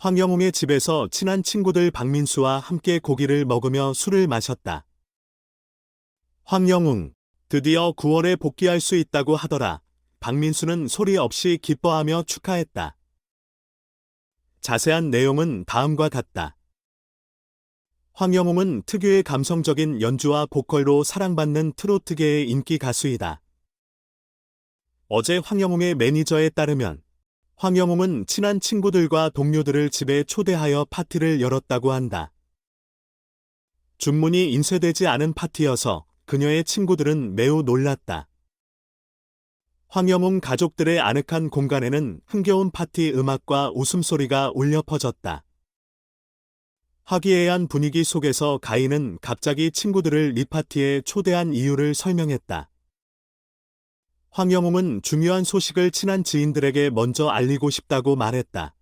황영웅의 집에서 친한 친구들 박민수와 함께 고기를 먹으며 술을 마셨다. 황영웅, 드디어 9월에 복귀할 수 있다고 하더라. 박민수는 소리 없이 기뻐하며 축하했다. 자세한 내용은 다음과 같다. 황영웅은 특유의 감성적인 연주와 보컬로 사랑받는 트로트계의 인기 가수이다. 어제 황영웅의 매니저에 따르면 황영웅은 친한 친구들과 동료들을 집에 초대하여 파티를 열었다고 한다. 준문이 인쇄되지 않은 파티여서 그녀의 친구들은 매우 놀랐다. 황영웅 가족들의 아늑한 공간에는 흥겨운 파티 음악과 웃음소리가 울려 퍼졌다. 화기애애한 분위기 속에서 가인은 갑자기 친구들을 이 파티에 초대한 이유를 설명했다. 황영웅은 중요한 소식을 친한 지인들에게 먼저 알리고 싶다고 말했다.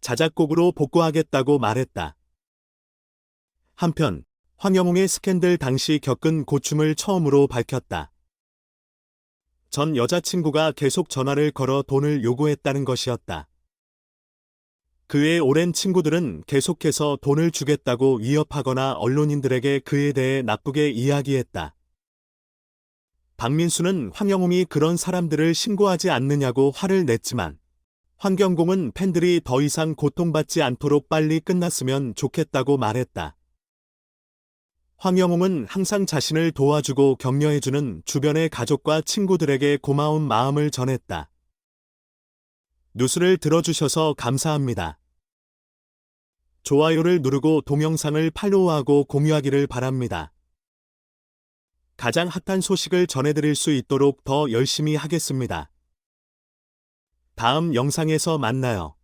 자작곡으로 복구하겠다고 말했다. 한편 황영웅의 스캔들 당시 겪은 고충을 처음으로 밝혔다. 전 여자친구가 계속 전화를 걸어 돈을 요구했다는 것이었다. 그의 오랜 친구들은 계속해서 돈을 주겠다고 위협하거나 언론인들에게 그에 대해 나쁘게 이야기했다. 박민수는 황영웅이 그런 사람들을 신고하지 않느냐고 화를 냈지만 환경공은 팬들이 더 이상 고통받지 않도록 빨리 끝났으면 좋겠다고 말했다. 황영웅은 항상 자신을 도와주고 격려해주는 주변의 가족과 친구들에게 고마운 마음을 전했다. 뉴스를 들어주셔서 감사합니다. 좋아요를 누르고 동영상을 팔로우하고 공유하기를 바랍니다. 가장 핫한 소식을 전해드릴 수 있도록 더 열심히 하겠습니다. 다음 영상에서 만나요.